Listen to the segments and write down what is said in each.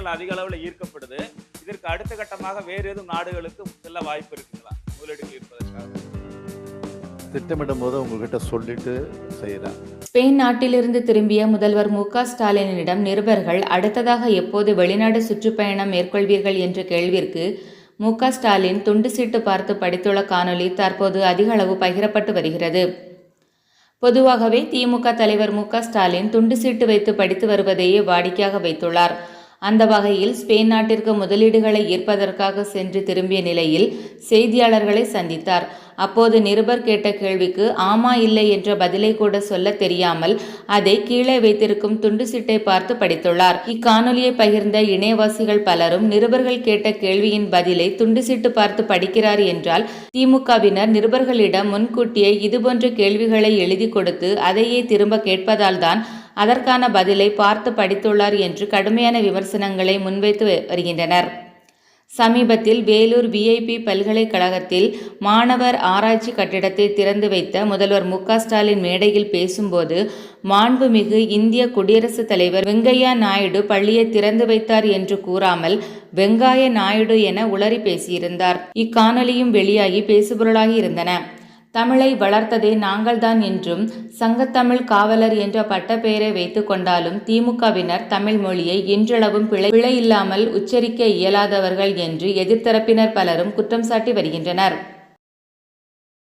பொருட்கள் அதிக அளவில் ஈர்க்கப்படுது. இதற்கு அடுத்த கட்டமாக வேறு எதுவும் நாடுகளுக்கு செல்ல வாய்ப்பு இருக்குங்களா? முதலீடுகள் இருப்பதற்காக. திட்டமிடும் போது உங்ககிட்ட சொல்லிட்டு செய்யலாம் ஸ்பெயின் நாட்டிலிருந்து திரும்பிய முதல்வர் மு க ஸ்டாலினிடம் நிருபர்கள் அடுத்ததாக எப்போது வெளிநாடு சுற்றுப்பயணம் மேற்கொள்வீர்கள் என்ற கேள்விற்கு மு க ஸ்டாலின் துண்டு சீட்டு பார்த்து படித்துள்ள காணொளி தற்போது அதிக அளவு பகிரப்பட்டு வருகிறது. பொதுவாகவே திமுக தலைவர் மு க ஸ்டாலின் துண்டு சீட்டு வைத்து படித்து வருவதையே வாடிக்கையாக வைத்துள்ளார். அந்த வகையில் ஸ்பெயின் நாட்டிற்கு முதலீடுகளை ஈர்ப்பதற்காக சென்று திரும்பிய நிலையில் செய்தியாளர்களை சந்தித்தார். அப்போது நிருபர் கேட்ட கேள்விக்கு ஆமா இல்லை என்ற பதிலை கூட சொல்ல தெரியாமல் அதை கீழே வைத்திருக்கும் துண்டு சீட்டை பார்த்து படித்துள்ளார். இக்காணொலியை பகிர்ந்த இணையவாசிகள் பலரும் நிருபர்கள் கேட்ட கேள்வியின் பதிலை துண்டு சீட்டு பார்த்து படிக்கிறார் என்றால் திமுகவினர் நிருபர்களிடம் முன்கூட்டியே இதுபோன்ற கேள்விகளை எழுதி கொடுத்து அதையே திரும்ப கேட்பதால் தான் அதற்கான பதிலை பார்த்து படித்துள்ளார் என்று கடுமையான விமர்சனங்களை முன்வைத்து வருகின்றனர். சமீபத்தில் வேலூர் விஐபி பல்கலைக்கழகத்தில் மாணவர் ஆராய்ச்சி கட்டிடத்தை திறந்து வைத்த முதல்வர் மு ஸ்டாலின் மேடையில் பேசும்போது மாண்புமிகு இந்திய குடியரசுத் தலைவர் வெங்கையா நாயுடு பள்ளியை திறந்து வைத்தார் என்று கூறாமல் வெங்காய நாயுடு என உளறி பேசியிருந்தார். இக்காணொலியும் வெளியாகி பேசுபொருளாகி இருந்தன. தமிழை வளர்த்ததே நாங்கள்தான் என்றும் சங்கத்தமிழ் காவலர் என்ற பட்டப்பெயரை வைத்து கொண்டாலும் திமுகவினர் தமிழ் மொழியை இன்றளவும் பிழை பிழை இல்லாமல் உச்சரிக்க இயலாதவர்கள் என்று எதிர்த்தரப்பினர் பலரும் குற்றம் சாட்டி வருகின்றனர்.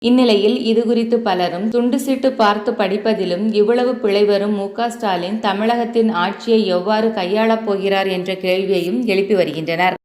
இந்நிலையில் இதுகுறித்து பலரும் துண்டு சீட்டு பார்த்து படிப்பதிலும் இவ்வளவு பிழை வரும் மு. ஸ்டாலின் தமிழகத்தின் ஆட்சியை எவ்வாறு கையாளப் போகிறார் என்ற கேள்வியையும் எழுப்பி வருகின்றனர்.